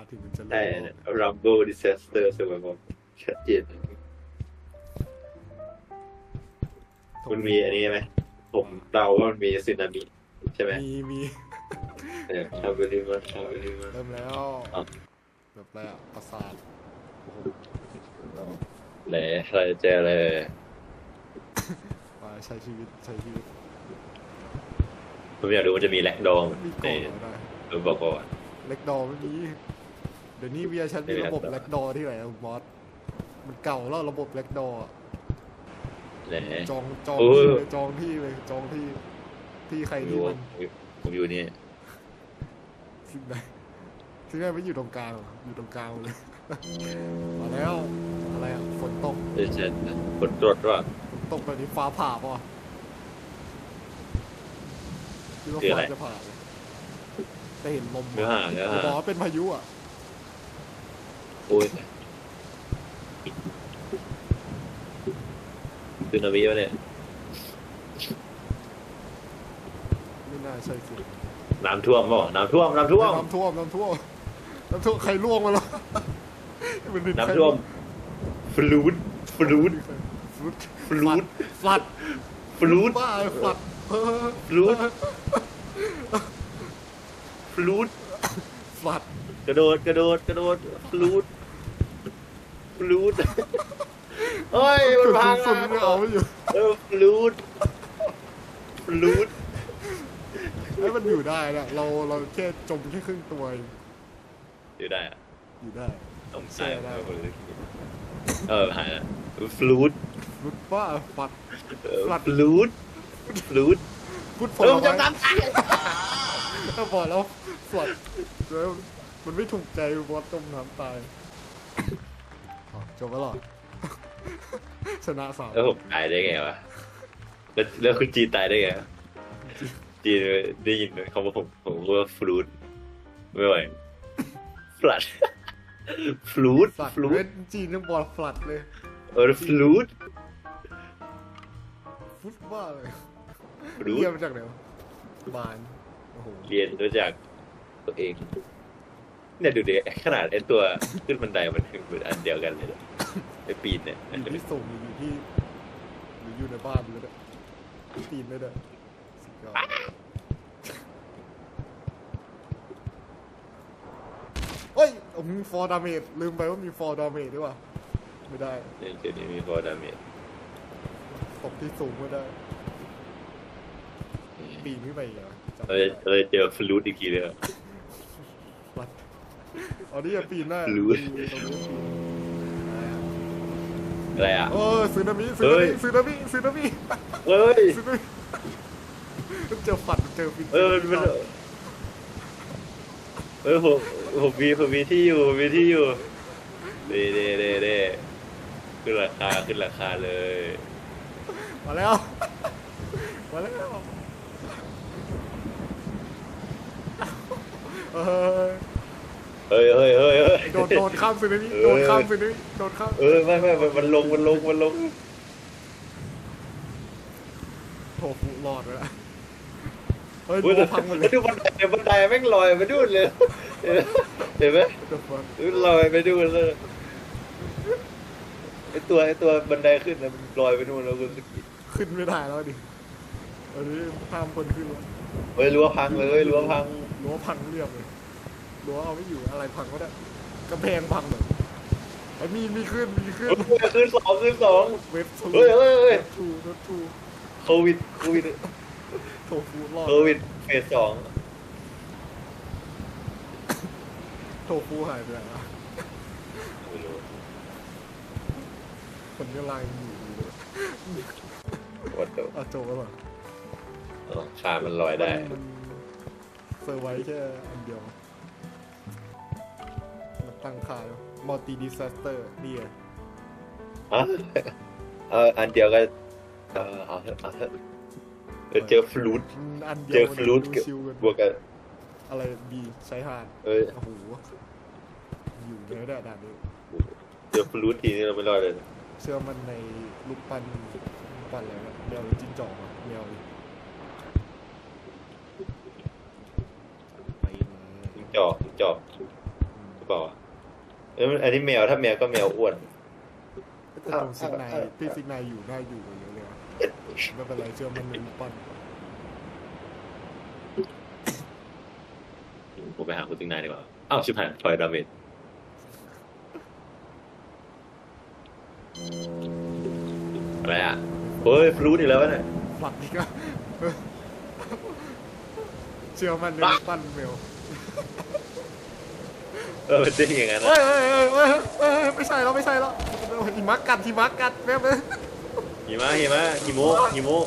มาถึงมันจะใช่รู้ Rumble Disaster Survival ชัดเจนมันมีอันนี้ไหม ผมเดาว่ามันมีสึนามิใช่ไหมมีมีเออชาวบริมาชาวบริมาเริ่มแล้วอะแบบอะไรอะประสาทโอ้โหไหนใครเจอเลยมาใช้ชีวิตใช้ชีวิตผมอยากดูมันจะมีแลกดองมีในก่อนเหรอได้เออบอกก่อนเล็กดอไม่มี เดี๋ยวนี้เวียชันมีไม่มีระบบแล้วเล็กดอที่ไหนอะคุณบอสมันเก่าแล้วระบบเล็กดอะไหนจองจองโอ้ที่ยเลยจองที่เลยจองที่ที่ใครดูที่มันผมอยู่นี่สิ่งใดที่แม่ไม่อยู่ตรงกลางหรออยู่ตรงกลางเลยมาแล้วอะไรอะฝนตกเดี๋ยวจะผลตรวจว่าฝนตกแบบนี้ฟ้าผ่าป่ะคิดว่าคืออะไรฟ้าจะผ่าเลยแต่เห็นลมเนื้อหาเนื้อหาบอกว่าเป็นพายุอะ โอ้ยซึนามิวะเนี่ยไม่น่าใช่สิน้ำท่วมเปล่าน้ำท่วมน้ำท่วมน้ำท่วมน้ำท่วมน้ำท่วมใครล่วงมาแล้วมันเป็นใครน้ำท่วมฟลูดฟลูดฟลุดฟลูดฟลัดฟลูดบ้าฟลัดเออฟลูดฟลูดฟลัดกระโดดกระโดดกระโดดฟลูด ฟลูดเฮ้ยมันจุดพังสูงสุดไม่เอาไม่อยู่เออฟลูดฟลูดให้มันอยู่ได้นะเราเราแค่จมแค่ครึ่งตัวเองอยู่ได้อะอยู่ได้ ต้องใช่ใช่ได้เออหายแล้วฟลูดฟลุดบ้าฟลัดเออฟลัดฟลูดฟลูดฟุดผเอลอมันจะไม้น้ำตายถ้าพอแล้วฟลัดแล้วมันไม่ถูกใจบอสจมน้ำตายอ๋อ จบแล้วเหรอ ชนะสามแล้วผมตายได้ไงวะ แล้วแล้วคุณจีนตายได้ไงวะจีนได้ยินเขาบอกผมผมว่าฟลูดไม่ไหวฟลัดฟลูดฟลัดฟลูเล่ดนจีนยังบอลฟลัดเลย เออฟลูดฟุตบ้าเลยฟลูดเรียนมาจากไหนวะบาน โอ้โห เรียนรู้จักตัวเอง เนี่ยดูดิขนาดไอ้ตัวขึ้นบันไดมันถึงเป็นอันเดียวกันเลยนะไอ้ปีนเนี่ยอยู่ที่สูงหรืออยู่ที่หรืออยู่ในบ้านเลยเนี่ยปีนเลยเนี่ยสุดยอดเฮ้ยผมมีฟอร์ดาเมจลืมไปว่ามีฟอร์ดาเมจด้วยว่ะไม่ได้เนี่ยจุดนี้มีฟอร์ดาเมจตกที่สูงไม่ได้ปีนขึ้นไปอีกเหรอจำเราไม่จะได้เราจะเจอฟลูดอีกทีเลยวัด อ๋อนี่จะปีนได้รู้ปีนตรงนี้ปีนอะไรอะเออซึนามิซึเฮ้นายมิซึนามิซึนามิเฮ้ย ซึนามิเจอฝันเจอฟินเออมันเออผมผมมีผมมีที่อยู่ผมมีที่อยู่เด้เด้เด้เด้ขึ้นราคาขึ้นราคาเลยมาแล้ว มาแล้ว เออ เฮ้ยเฮ้ยเฮ้ยเฮ้ยโดดโดดข้ามซึนามิเออโดดข้ามซึนามิโดดข้ามเออไม่ไม่มันมันลงมันลงมันลงโถฟูรอดไปแล้วเฮ้ยอุ้ยโดพังหมดเลยดูบันไดบันไดแม่งลอยไปดูนเลยเห็นไหมเดี๋ยวฟังลอยไปดูนเลยไอตัวไอตัวบันไดขึ้นนะมันลอยไปนู่นแล้วคุณขึ้นไม่ได้แล้วดิอันนี้ห้ามคนขึ้นแล้วเฮ้ยรั้วพังเลยรั้วพังรั้วพังเรียบเลย รั้วเอาไม่อยู่อะไรพังก็ได้กำแพงพังเลยไอ้มีมีขึ้นมีขึ้นเฮ้ยขึ้นสองขึ้นสองเว็บทูเฮ้ยเฮ้ยเฮ้ยเว็บทูเว็บทูโควิดโควิดโถฟูรอดโควิดเฟสสองโถฟูหายไปไหนวะไม่รู้คนก็ลายอยู่เลยวัดตัวอะโจก็เหรอขามันลอยได้มันเซอร์ไว้แค่อันเดียวมัน ตั้งค่ามัลติดิสเตอร์นี่ไงฮะเอออันเดียวก็เออเอาเถอะเอาเถอะเออเจอฟลูดมันอันเดีเจยวอฟลูดมันดูชิวกันบวกกันอะไรบีใช้หาดเออโอ้โหอยู่ในระดับนี้เจอฟลูดทีนี้เราไม่รอดเลยเชื่อมันในลูกปั้นลูกปั้นอะไรวะแมวหรือจิ้งจอกอะแมวดิไปเลยจิ้งจอกจิ้งจอกอืมเปล่า เอยอันนี้แมวถ้าแมวก็แมวอ้วนแต่ตรงซิกไนที่ซิกไนอยู่ได้อยู่กว่าเยอะเลยอะไม่เป็นไรเชื่อมันเป็นลูกปั้นผมไปหาคุณติ๊งนายดีกว่าอ้าวชิบหายถอยดาเมจอะไรอะเฮ้ยฟลูดอีกแล้ววะเนี่ยผลักนี่ก็เชื่อมันเป็นลูกปั้นเมล เออมันจริงอย่างนั้นเฮ้นะยเฮ้ยเฮ้ยเฮ้ยเฮ้ยไม่ใช่แล้วไม่ใช่แล้วหิมะกัดหิมะกัดแม่งเลยหิมะหิมะหิโมะหิโมะ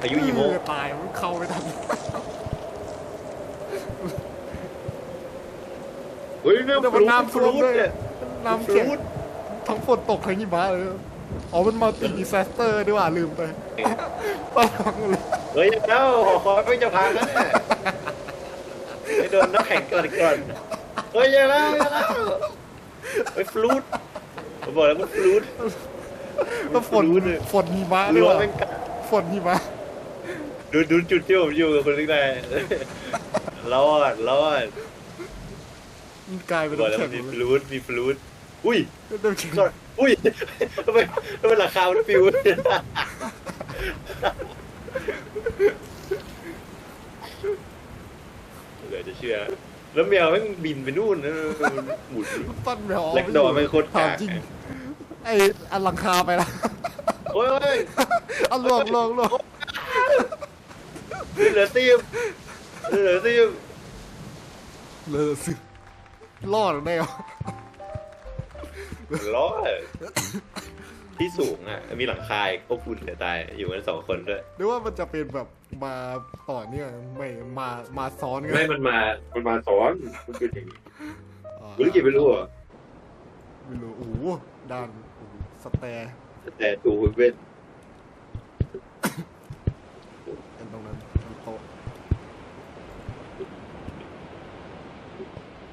พายุหิโมะเออตายมันเข้าไม่ทันเฮ้ยเนี่ยเดี๋ยวฟมันลูดน้ำฟท่วลูมดด้วยเนี่ยน้ำแข็งทั้งฝนตกทั้งหิมะเลยอ๋อมันมัลติดิซาสเตอร์ด้วยว่ะลืมไปตอนหลังเลยเฮ้ยเจ้าหอคอยไม่จะพังแล้วเนี่ย ไม่โดนน้ำแข็งก่อนก่อนเฮ้ยอย่าแล้วอย่าแล้วเฮ้ยฟลูดผมบอกแล้วมันฟลูดแล้วฝนรู้เลยฝนหิมะด้วยรัวว่ะแม่งกัดฝนหิมะดูดูจุดที่ผมอยู่กับคนที่ไหนรอดรอดมันกลายเป็นบอกแล้วน้ำมัแข็นงมีเลฟยลูดมีฟลูดอุ้ยน้ำแข็งก่อนอุ้ยทำไมทำไมราคามันฟิวเหลือ จะเชื่อ แล้วแมวแม่งบินไปนู่นนะหมุนปั้นแมวแล็กดอร์ไม่โคตรถามกากจริงไอ้อันหลังคาไปละโอ้ยโอ้ยเอาลวงลวงลวงเหลือตีมเหลือตีมเลอสิรอดได้เหรอร้อย ที่สูงอะ มีหลังคาอีกอบอุ่นแต่ตาย อยู่กันสองคนด้วยหรือว่ามันจะเป็นแบบมาต่อเนื่องไม่มามาซ้อนกันไม่มันมามันมาซ้อนมันเป็นอย่างนี้อ่ากูรู้กี่ไม่รู้อะไม่รู้โอ้โหด้านโอ้โหสแตร์แต่ตูเว้นอันตรงนั้นมีโต๊ะ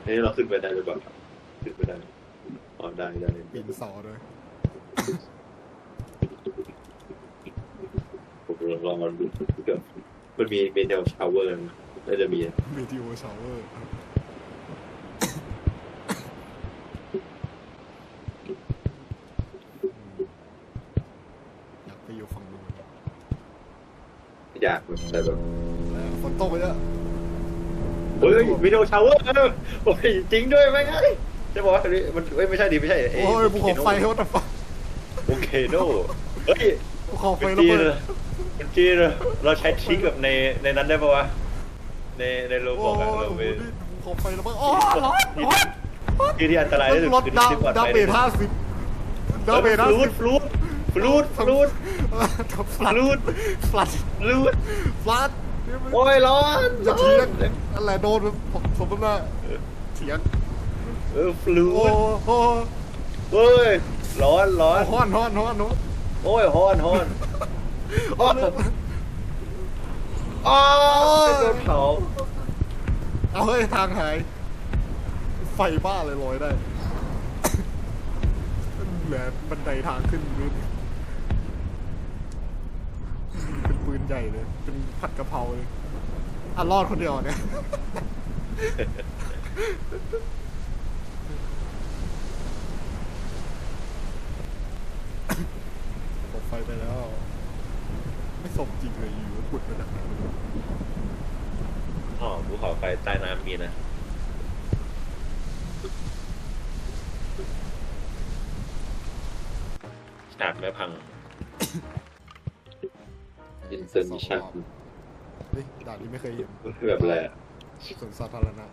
นี่เราขึ้นไปได้หรือเปล่าขึ้นไปได้อ๋อได้ได้ปีนเสาด้วย ผม ลองลองมาดูเกือบมันมีเมนเทลชาวเวอร์น่าจะมีวิดีโอชาวเวอร์อยากไปอยู่ฝั่งนู้นอยากแต่แบบแล้วฝนตกไปแล้วเฮ้ยเมนเทลชาวเวอร์โอ้ยจริงด้วยไหมไงจะบอกว่าอันนี้มันเอ้ยไม่ใช่ดิไม่ใช่โอ้ยภูเขาไฟเขาแต่ฟังโอเคโนเฮ้ยภูเขาไฟเป็นระจีนเบิด เลยเป็นจีนเลยเราใช้ทริคแบบในในนั้นได้ปะวะ ในในโลบโอ้อกอะยเราไปนี่ภูเขาไฟระเบิดโอ้ยร้อนร้อนที่ที่อันตรายที่สุดรถคือดาที่ปลอดดาภัยเมจห้าสิบดาเมจห้าฟลูสิดบฟลูดฟลูดฟลูดฟลัดรูดฟลัดฟลูดฟลัดโอ้ยร้อนอย่าเถียงอะไรโดนผมสมมติว่าเถียงเออฟลูโอ้ดโหเฮ้ยร้อนร้อนฮ้อนฮ้อนฮ้อนฮ้อนโอ้ยฮ้อนฮ้อน โอ้ยอ้าวโดนเผาเอาเฮ้ยทางหาย ไฟบ้าเลยลอยได้ เหลือบันไดทางขึ้นนู่นเป็นปืนใหญ่เลย เป็นผัดกะเพราเลยอะรอดคนเดียวเนี่ยตกไฟไปแล้ว ไม่สมจริงเลยอยู่ๆขุดไปจากไหนไม่รู้อ๋อภูเขาไฟใต้น้ำมีนะ ฉากไม่พังยินเซนฉากเฮ้ยด่านนี้ไม่เคยเห็นแบบอะไรอะสวนสาธารณะ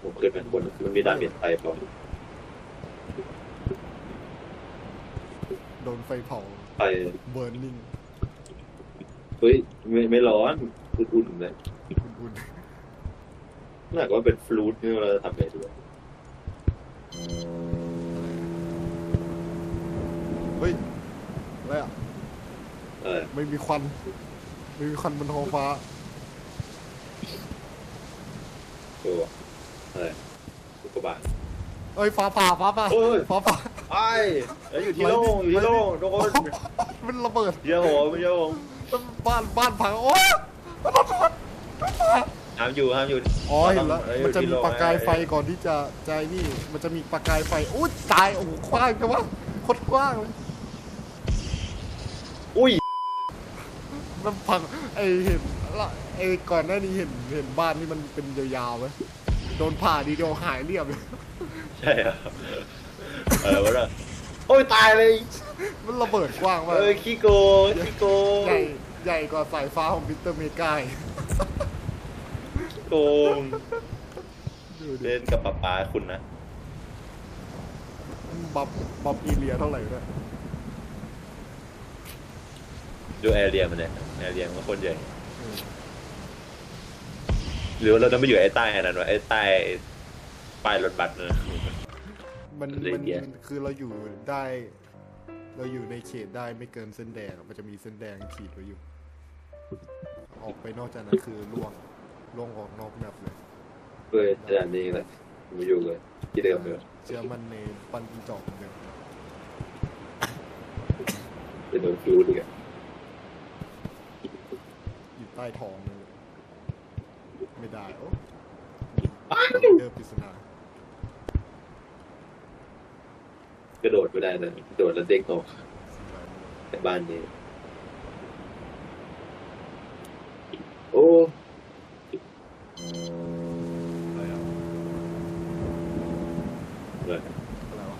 ผมขึ้นไปข้างบนมันมีดาเมจไฟเปล่าโดนไฟเผา ไฟเบิร์นนิ่งเฮ้ยไม่ไม่ร้อนอุ่นๆเลยอุ่นน่าจะว่าเป็นฟลูดที่เราจะทำอะไรด้วยๆเฮ้ยอะไรอะ เออไม่มีควัน ไม่มีควันบนท้องฟ้า ตัวอะไรอุกกาบาตเอ้ยฟ้าผ่าฟ้าผ่าเอ้ย ฟ้าผ่า ไอ้แล้วอยู่ที่โล่งอยู่ที่โล่งทุกคนมันระเบิดเยอะโหมเยอะโหมบ้านบ้านพังโอ้ยรถรถรถห้ามอยู่ห้ามอยู่อ๋อเห็นแล้วเอ้ยมันจะมีที่โรงประกายไฟเอ้ยก่อนที่จะใจนี่มันจะมีประกายไฟอุ้ยตายโอ้โหกว้างจังวะโคตรกว้างเลยอุ้ยมันพังไอเห็นละไอก่อนหน้านี้เห็นเห็นบ้านที่มันเป็นยาวๆไหมโดนผ่าดีเดียวหายเรียบเลยใช่เหรอ เออวะน่ะโอ้ยตายเลยมันระเบิดกว้างมากเออขี้โกงขี้โกงใหญ่ใหญ่กว่าสายฟ้าของมิสเตอร์เมกาอีกโกงเล่นกับป๊าป๊าคุณนะบับบับอีเลียเท่าไหร่เนี่ยดูแอร์เรียมันเนี่ยแอร์เรียมันคนใหญ่หรือว่าเราต้องไปอยู่ไอ้ใต้นั้นวะไอ้ใต้ป้ายรถบัสเนอะ มันเลีมันยคือเราอยู่ได้ เราอยู่ในเขตได้ไม่เกินเส้นแดงอะมันจะมีเส้นแดงขีดไว้อยู่ ออกไปนอกจากนั้นคือล่วงล่วงออกนอกแมปเลยเฮ้ยขนาดนี้เลยไม่อยู่เลยที่เดิมเลยเชื่อมันในปันจอกเดิมเป็นโดนฟิวดิอะอยู่ใต้ท้องเลยไม่ได้โอ้เดิมปริศนา กระโดดไม่ได้เลยกระโดดแล้วเด้งออกในบ้านนี้ โอ้อะไรอะเลยอะไรวะ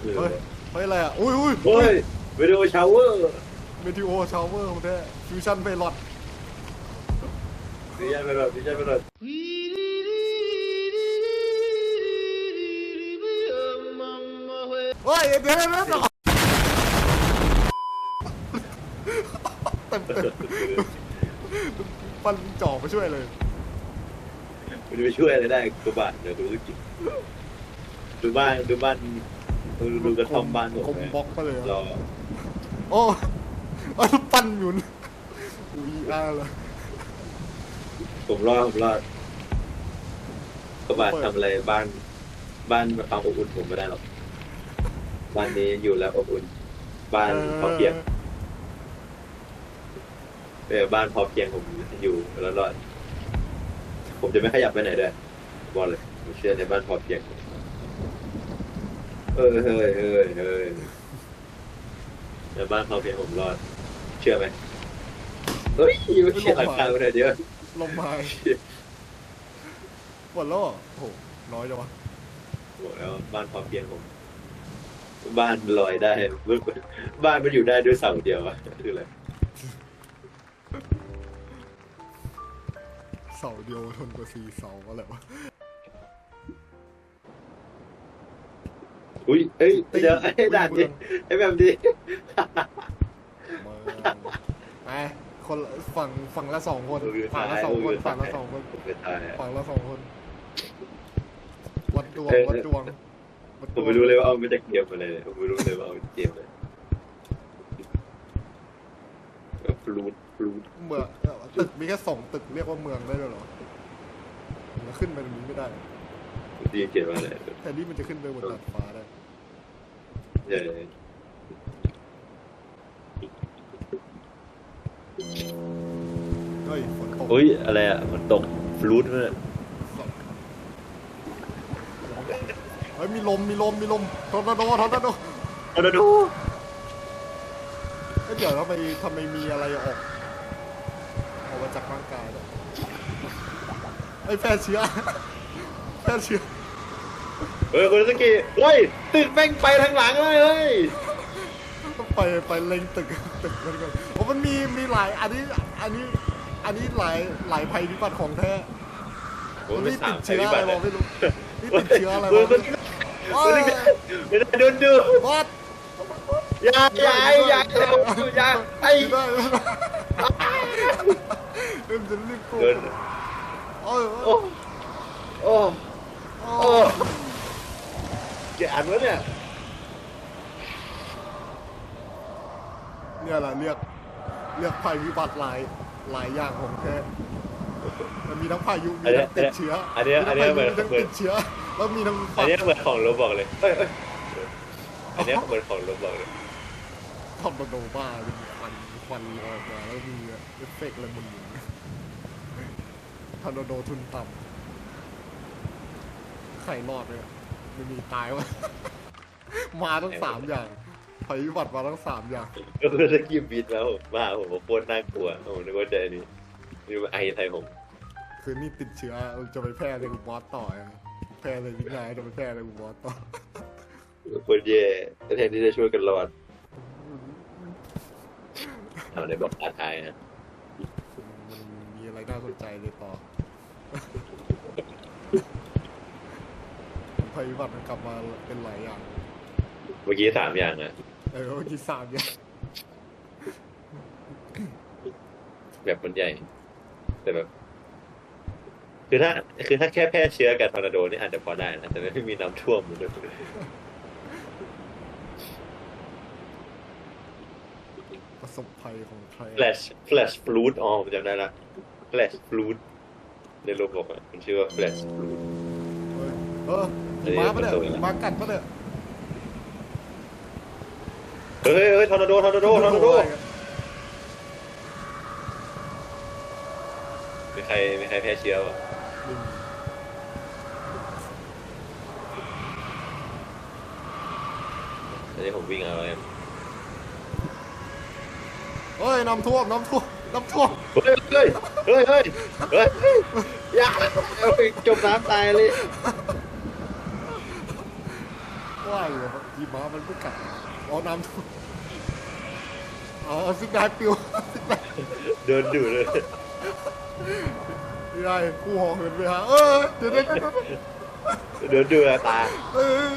เอเฮ้อยเฮ้ยอะไรอะอุ้ยอุ้ยเฮ้ยวิดีโอชาวเวอร์เมทิโอชาวเวอร์ของแท้ฟิวชั่นไพลอตดิฉันไปหน่อยดิฉันไปหน่อย เฮ้ยเดี๋ยวเดี๋ยวเดี๋ยวเต็มเต็มปันจ่อมาช่วยเลยมันจะไปช่วยอะไรได้กบาทเดี๋ยวดูสักทีดูบ้านดูบ้านดูดูกระท่อมบ้านผมคมบล็อกไปเลยรออโอ้เอ้ยปั้นอยู่นอุ้ยอ้าเลยผมรอดผมรอดกบาททำอะไรบ้าน บ้านความอบอุ่นผมไม่ได้หรอก บ้านนี้อยู่แล้วอบอุ่น บ้านพอเพียงเออบ้านพอเพียงผมอยู่แล้วรอดผมจะไม่ขยับไปไหนด้วยบอกเลยผมเชื่อในบ้านพอเพียงเออเฮ้ยเฮ้ยเฮ้ยในบ้านพอเพียงผมรอด เชื่อไหมเฮ้ยไม่เชื่อหลังคาไปไหนเดียวลมหายหมดแล้วเหรอโอ้โหน้อยจังวะบอกแล้วบ้านพอเพียงผม บ้านลอยได้ บ้านมันอยู่ได้ด้วยเสาเดียวอะคืออะไรเสาเดียวทนกว่าสี่เสาอะไรวะอุ้ยเอ้ยเดี๋ยวไอ้ด่านนี้ไอ้แบบนี้ไปคนละฝั่งฝั่งละสองคนฝั่งละสองคนฝั่งละสองคนผมเป็นตายอะฝั่งละสองคนวัดดวงวัดดวงวัดด ผวมงไม่รู้เลยว่าเอามาจากเกมอะไรเลยผมไม่รู้เลยว่าเอาจากเกมอะไรฟลูดฟลูดเมืองตึกมีแค่สองตึกเรียกว่าเมืองได้ด้วยเหรอมันขึ้นไปตรงนี้ไม่ได้ผมได้ยินเขียนว่าอะไรแต่นี่มันจะขึ้นไปบนดาดฟ้าได้ใช่เฮ้ยฝนตกอุ้ยอะไรอะมันตกฟลูดเลย เฮ้ยมีลมมีลมมีลมทอร์นาโดทอร์นาโดเอาดูเอ้ยเดี๋ยวทำไมทำไมมีอะไรออกออกมาจากร่างกายเนี่ยไอ้ยแพร่เชื้อแพร่เชื้อเฮ้ยคุณสกีเฮ้ยตึกแม่งไปทางหลังเลยเฮ้ยไปไปเล็งตึกตึกมันก่อนโอ้มันมีมีหลายอันนี้อันนี้อันนี้หลายหลายภัยพิบัติของแท้ผมมันไม่นี่สาติมดเชื้ออะไรวะไม่รู้ นี่ติดเชื้ออะไรคุวะณสกีคุณสกี ไม่ได้ดนดูวัดอย่าอย่าอย่าอย่าไอ้ได้ได้เริ่มจะรีบกลัวเดินโอ้ยโอ้โอ้โอ้โอ้แกอ่านวะเนี่ยเนี่ยแหละเรียกเรียกภัยพิบัติหลายหลายอย่างของแท้มันมีทั้งพายุมีทั้งติดเชื้ออันนี้อันนี้เหมือนติดเชื้อ แล้วมีทั้งอันเนี้ยเหมือนของโรบอกเลยเอ้ยเอ้ยอันเนี้ยเหมือนของโรบอกเลยทอมโดบ้าเป็นควันควันออกมาแล้วมีเอฟเฟกต์อะไรมึนทอร์นาโดทุนต่ำใครรอดเลยไม่มีตายวะมาทั้งสามอย่างภัยพิบัติมาทั้งสามอย่างก็คือตะกี้บินแล้วมาผมว่าโคตรน่ากลัวผมนึกว่าจะอันนี่นี่มาไอใส่ผม คือนี่ติดเชื้อจะไปแพร่ในกูบอสต่ออะ แพร่ในวิญญาณจะไปแพร่ในกูบอสต่อโคตรแย่แทนที่จะช่วยกันรอดเอาในบอกท้าทายฮะมันมีอะไรน่าสนใจเลยต่อภัยพิบัติมันกลับมาเป็นหลายอย่าง เมื่อกี้สามอย่างอะเออเมื่อกี้สามอย่าง แบบมันใหญ่ แต่แบบ คือถ้าคือถ้าแค่แพร่เชื้อกับทอร์นาโดนี่อาจจะพอได้นะแต่ไม่มีน้ำท่วมเลยประสบภัยของใครแฟลชแฟลชฟลูดอ๋อผมจำได้ละแฟลชฟลูดในโลบอกอะมันชื่อว่าแฟลชฟลูดเออเออหิมะปะเนี่ยหิมะกัดปะเนี่ยเฮ้ยเฮ้ยทอร์นาโดทอร์นาโดทอร์นาโดมีใครมีใครแพร่เชื้อวะ อืมอันนี้ผมวิ่งเอาเลยเฮ้ยน้ำท่วมน้ำท่วมน้ำท่วมเฮ้ยเฮ้ยเฮ้ยเฮ้ยเฮ้ยเฮ้ยอย่าเอาไปจมน้ำตายเลยว่าอยู่ว่าหิมะมันไม่กัดอ๋อน้ำท่วมอ๋อซิกไดปิวซิกไดเดินดูเลย ไม่ได้กูหอเหินไปหาเออเดี๋ยวเดี๋ยวเดี๋ยวเดี๋ยวเดินดูอะตาเออ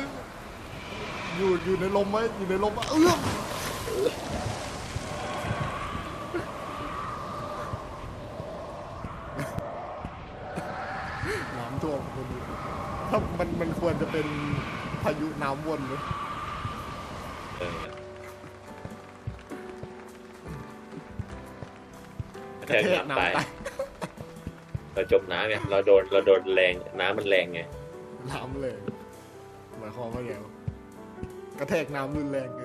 อยู่อยู่ในลมไหมอยู่ในลมอะเออน้ำท่วมคนนี้ถ้ามันมันควรจะเป็นพายุน้ำวนเลยเออแทงน้ำตาย เราจมน้ำไงเราโดนเราโดนแรงน้ำมันแรงไงน้ำเลยหมายความว่าไงวะกระแทกน้ำรุนแรงเกิน